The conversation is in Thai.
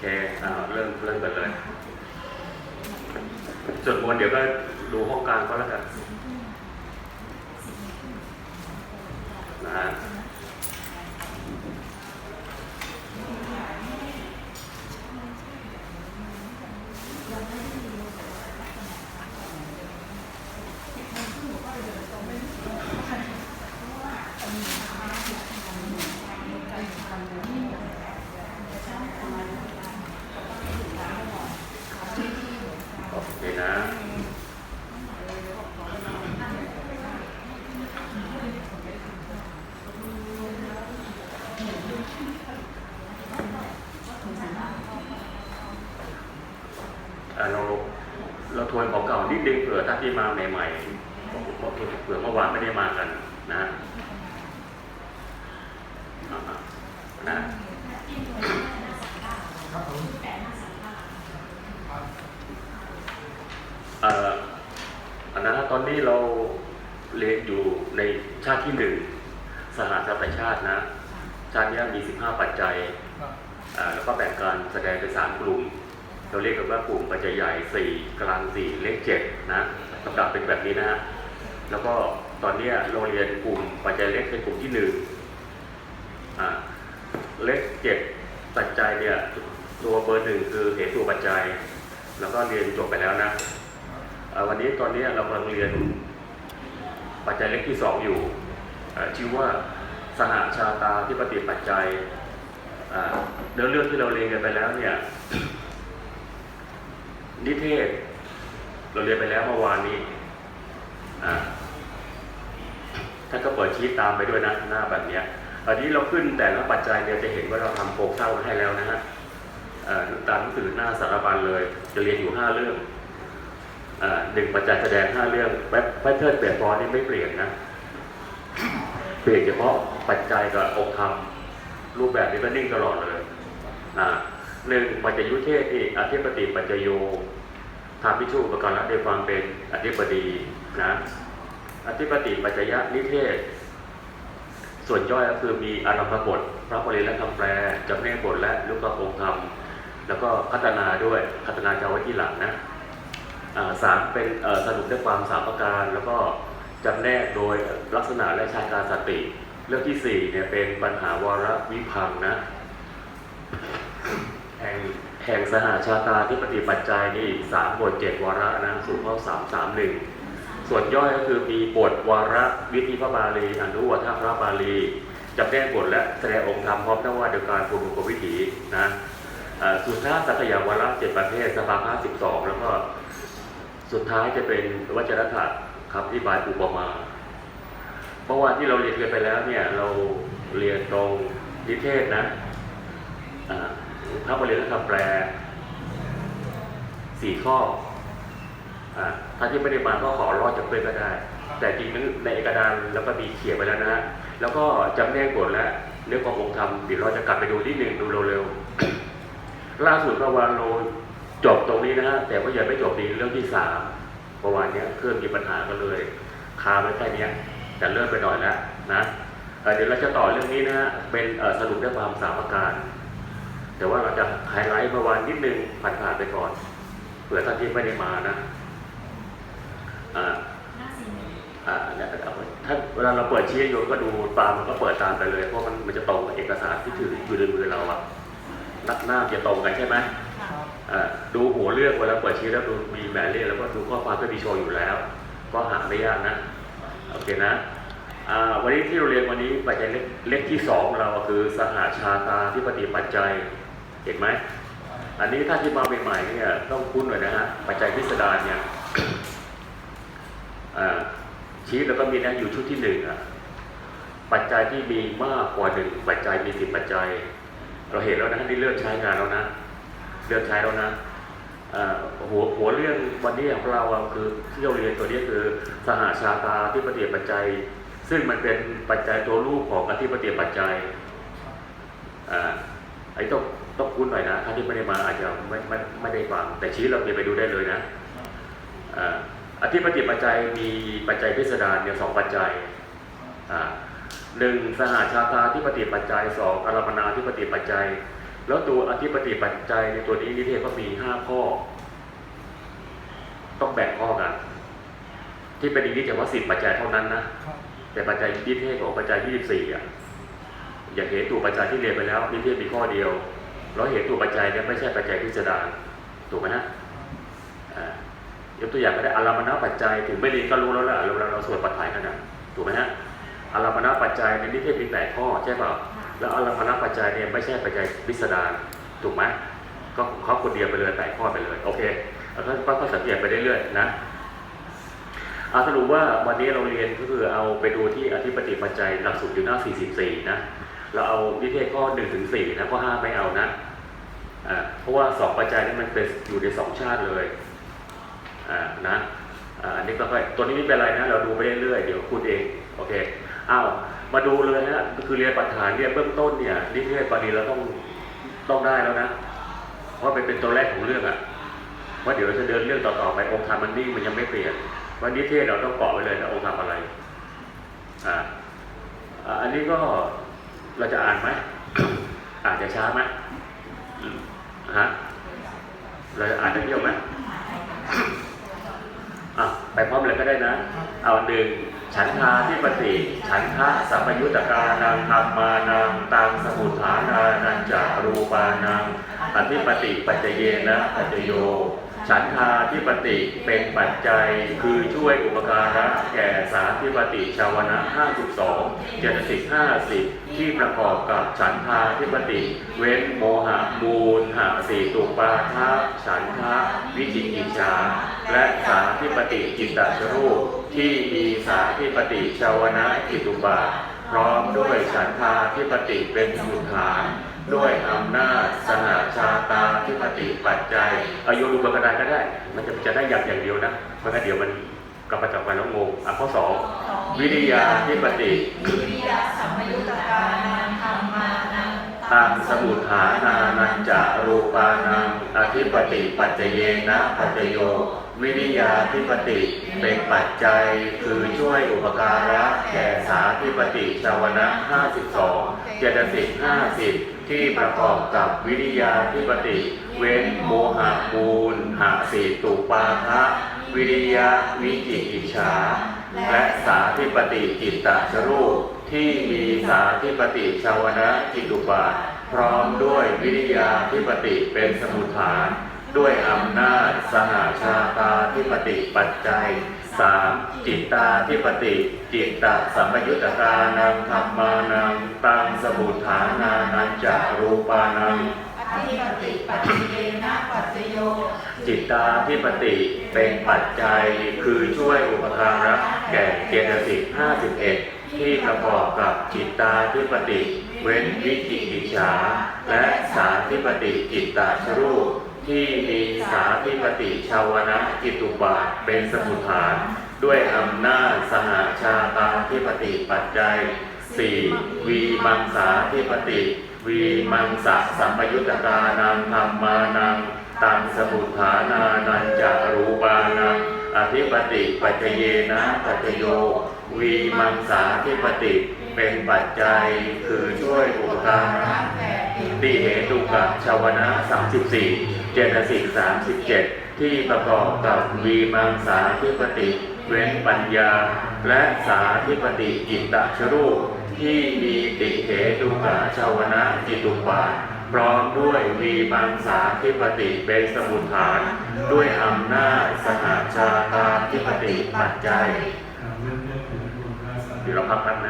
เคอ่าเริ่มเริ่มกันเลยส่วนบนเดี๋ยวก็ดูห้องกลางก็แล้วกันนะ เราเราทวนของเก่านิดนึงเผื่อท่านที่มาใหม่ๆเผื่อเมื่อวานไม่ได้มากันนะอ่านะเอ่ออันนั้นตอนนี้เราเรียนอยู่ในชาติที่หนึ่งสหชาติชาตินะ ชาติเนี้ยมี 15 ปัจจัยอ่าแล้วก็แบ่งการแสดงเป็นสามกลุ่ม เราเรียกกันว่ากลุ่มปัจจัยใหญ่สี่กลางสี่เลขเจ็ดนะลำดับเป็นแบบนี้นะฮะแล้วก็ตอนนี้ยเราเรียนกลุ่มปัจจัยเล็กเป็นกลุ่มที่หนึ่งอ่าเลขเจ็ดปัจจัยเนี่ยตัวเบอร์หนึ่งคือเหตุตัวปัจจัย แล้วก็เรียนจบไปแล้วนะวันนี้ตอนนี้เรากำลังเรียนปัจจัยเล็กที่สองอยู่ชื่อว่าสหชาตาที่ปฏิปัจจัยอ่าเนื้อเรื่องที่เราเรียนกันไปแล้วเนี่ย นิเทศ เราเรียนไปแล้วเมื่อวานนี้ท่านก็เปิดชีตตามไปด้วยนะหน้าแบบเนี้ยอันนี้เราขึ้นแต่ละปัจจัยเนี่ยจะเห็นว่าเราทำโครงสร้างให้แล้วนะฮะตามหนังสือหน้าสารบัญเลย จะเรียนอยู่ห้าเรื่องอ่าหนึ่งปัจจัยแสดงห้าเรื่องแพทเทิร์นเปลี่ยนฟอนต์นี่ไม่เปลี่ยนนะ เปลี่ยนเฉพาะปัจจัยกับองค์ธรรมรูปแบบนี้ก็นิ่งตลอดเลยอ่า หนึ่งปัจจยุเทศอีกอธิปติปัจจโยทำพิชูประการละในความเป็นอธิปดีนะอธิปติปัจจยนิเทศ ส่วนย่อยก็คือมีอารัมภบท พระบริและคำแปลจำแนกบทและลูกกองค์ธรรม แล้วก็พัฒนาด้วยพัฒนาจะเอาไว้ที่หลังนะสามเป็นสรุปด้วยความสามประการ แล้วก็จำแนกโดยลักษณะและชาการสติ เรื่องที่สี่เนี่ยเป็นปัญหาวาระวิพังนะ ห่งแห่งสหาชาตาที่ปฏิปัจจัยนี่สามบทเจ็ดวาระนะสู่ข้อสามสามหนึ่งส่วนย่อยก็คือมีบทวาระวิธีพระบาลีอนุวัฒพระบาลีจำแนกบทและแสดงองค์ธรรมพร้อมทั้งว่าโดยการภูมิกวิถีนะสุดทธายสักยาวาระเจ็ดประเภทสภาห้าสิบสองแล้วก็สุดท้ายจะเป็นวัจรถะครับอธิบายอุปมาเมื่อวานที่เราเรียนกันไปแล้วเนี่ยเราเรียนตรงนิเทศนะ อ่าพระบริณคำแปลสี่ข้ออถ้าที่ไม่ได้มาก็ขอรอดจากเพื่อนก็ได้ แต่จริงๆในเอกสารแล้วก็มีเขียนไว้แล้วนะฮะแล้วก็จำแนกบทและเรื่องขององค์ธรรมเดี๋ยวเราจะกลับไปดูที่หนึ่งดูเร็วๆล่าสุดเมื่อวานเรจบตรงนี้นะฮะแต่ว่ายังไม่จบดีเรื่องที่สามเมื่อวานเนี้ยเครื่องมีปัญหาก็เลยคาไว้แค่เนี้ยแต่เลื่อนไปหน่อยแล้วนะเดี๋ยวเราจะต่อเรื่องนี้นะฮะเป็นสรุปด้วยความสามประการ แต่ว่าเราจะไฮไลท์เมื่อวานนิดนึงผ่านๆไปก่อนเผื่อท่านที่ไม่ได้มานะอ่าอ่าเนี่ยเอาถ้าเวลาเราเปิดชี้โยมก็ดูตามมันก็เปิดตามไปเลย เพราะมันมันจะตรงกับเอกสารที่ถืออยู่ในมือเราอะนักหน้าจะตรงกันใช่ไหมอ่าดูหัวเรื่องเวลาเปิดชี้แล้วดูมีหมายเลขแล้วก็ดูข้อความก็มีโชว์อยู่แล้ว ก็หาไม่ยากนะโอเคนะอ่าวันนี้ที่เราเรียนวันนี้ปัจจัยเล็กเล็กที่สองเราคือสหาชาตาที่ปฏิปัจจัย เห็นไหมอันนี้ถ้าที่มาใหม่ๆเนี่ยต้องคุ้นหน่อยนะฮะปัจจัยพิสดารเนี่ยชี้แล้วก็มีนะอยู่ชุดที่หนึ่งอะปัจจัยที่มีมากกว่าหนึ่งปัจจัยมีสิบปัจจัย เราเห็นแล้วนะนี่เริ่มใช้งานแล้วนะเริ่มใช้แล้วนะหัวหัวเรื่องวันนี้ของเราคือที่เราเรียนตัวนี้คือสหาชาตาที่ปฏิปัจจัย ซึ่งมันเป็นปัจจัยตัวรูปของอธิปฏิปัจจัยไอ้ต้อง ต้องคุ้นหน่อยนะท่านที่ไม่ได้มาอาจจะไม่ไม่ไม่ได้ฟังแต่ชี้เราเรียนไปดูได้เลยนะอธิปฏิปัจจัยมีปัจจัยพิสดารเนี่ยสองปัจจัยอ่าหนึ่งสหาชาตาที่ปฏิปัจจัยสองอารมณาที่ปฏิปัจจัย แล้วตัวอธิปติปัจจัยในตัวนี้นิเทศก็มีห้าข้อ ต้องแบ่งข้อกันที่เป็นนิเทศเฉพาะสิบปัจจัยเท่านั้นนะแต่ปัจจัยนิเทศของปัจจัยที่สี่อะอย่างเหตุตัวปัจจัยที่เรียนไปแล้วนิเทศมีข้อเดียว แล้วเหตุตัวปัจจัยเนี่ยไม่ใช่ปัจจัยพิสดารถูกไหมนะอ่ายกตัวอย่างก็ได้อารามณปัจจัยถึงไม่เรียนก็รู้แล้วล่ะเราเราสวดปัจจัยกันนะถูกไหมฮะอารามณปัจจัยในนิเทศมีแปดข้อใช่เปล่าแล้วอารามณปัจจัยเนี่ยไม่ใช่ปัจจัยพิสดารถูกไหมก็เขาคนเดียวไปเลยแปดข้อไปเลยโอเคแล้วก็ก็สังเกตไปเรื่อยๆนะอาสรุปว่าวันนี้เราเรียนก็คือเอาไปดูที่อธิปติปัจจัยหลักสูตรอยู่หน้า 44 นะ เราเอาวิเทศข้อ1ถึง4นะข้อ5ไม่เอานะเพราะว่าสองปัจจัยนี้มันเป็นอยู่ในสองชาติเลยนะอันนี้ก็ค่อยตัวนี้ไม่เป็นไรนะ เราดูไปเรื่อยๆเดี๋ยวพูดเองโอเคอ้าวมาดูเลยนะก็คือเรียนปัจฐานเรียนเบื้องต้นเนี่ยนิเทศบาลีเราต้องต้องได้แล้วนะ เพราะเป็นเป็นตัวแรกของเรื่องอะเพราเดี๋ยวจะเดินเรื่องต่อๆไปองค์ธรรมมันนิ่มันยังไม่เปลี่ยนวันนี้เทศเราต้องเกาะไว้เลยนะองค์ทำอะไรอ่าอันนี้ก็ เราจะอ่านไหมอ่านจะช้าไหมฮะเราจะอ่านจะเที่ยวไหมอะไปพร้อมเลยก็ได้นะ เอาหนึ่งฉันทาที่ปฏิฉันทะสัมยุตกานังธรรมานังตังสมุทฐานานันจารูปานังอธิปติปัจจเยนะปัจโย ฉันทาที่ปฏิเป็นปัจจัยคือช่วยอุปการะแก่สาธิปติชาวนะ 52 เจตสิก50 ที่ประกอบกับฉันทาที่ปฏิเว้นโมหะมูลหะสีตุปาทะฉันทะวิจิกิจฉาและสาธิปติจิตตชรูปที่มีสาธิปติชาวนะจิตุบาทพร้อมด้วยฉันทาธิปติเป็นสมุทฐาน ด้วยอำนาจสหชาตาธิปติปัจจัยอายุรูปกระดานก็ได้ มันจะจะได้อย่างอย่างเดียวนะเพราะงั้นเดี๋ยวมันกลับมาจับกันแล้วงงอะข้อสองวิริยาธิปติวิริยะสัมปยุตตกานังธรรมานังตังสมุทฐานานันจารูปานังอธิปติปัจจเยนะปัจจโยวิริยาธิปติเป็นปัจจัยคือช่วยอุปการะแก่สาธิปติชาวนะ 52 เจตสิก50 ที่ประกอบกับวิริยาธิปติ เว้นโมหะมูลหะสีตุปาทะวิริยะวิจิกิจฉา และสาธิปติจิตตชรูปที่มีสาธิปติชาวนะจิตุบาทพร้อมด้วยวิริยาธิปติเป็นสมุทฐาน ด้วยอำนาจสหาชาตาธิปติปัจจัย สามจิตตาธิปติ จิตตสัมปยุตตานังธรรมานังตังสมุทฐานานันจารูปานังอธิปติปัจจเยนะปัจจโย จิตตาธิปติเป็นปัจจัยคือช่วยอุปการะแก่เจตสิก51 ที่ประกอบกับจิตตาธิปติ เว้นวิจิกิจฉาและสาธิปติจิตตาชรูป ที่มีสาธิปติชาวนะจิตุบาทเป็นสมุทฐาน ด้วยอำนาจสหาชาตาธิปติปัจจัย 4. วีมังสาธิปติ วีมังสะสัมปยุตตานังธรรมานังตังสมุทฐานานันจารูปานังอธิปติปัจเยนะปัจจโย วีมังสาธิปติเป็นปัจจัยคือช่วยอุปการะ แก่ติติเหตุกับชาวนะ 34 เจตสิก 37 ที่ประกอบกับวีมังสาธิปติ เว้นปัญญา และสาธิปติจิตตชรูป ที่มีติเหตุกับชาวนะจิตุปาทพร้อมด้วยวีมังสาธิปติเป็นสมุทฐาน ด้วยอำนาจสหาชาตาธิปติปัจจัยอ่าเรื่องเรื่องของดวงราศีเดี๋ยวเราพักกันนะ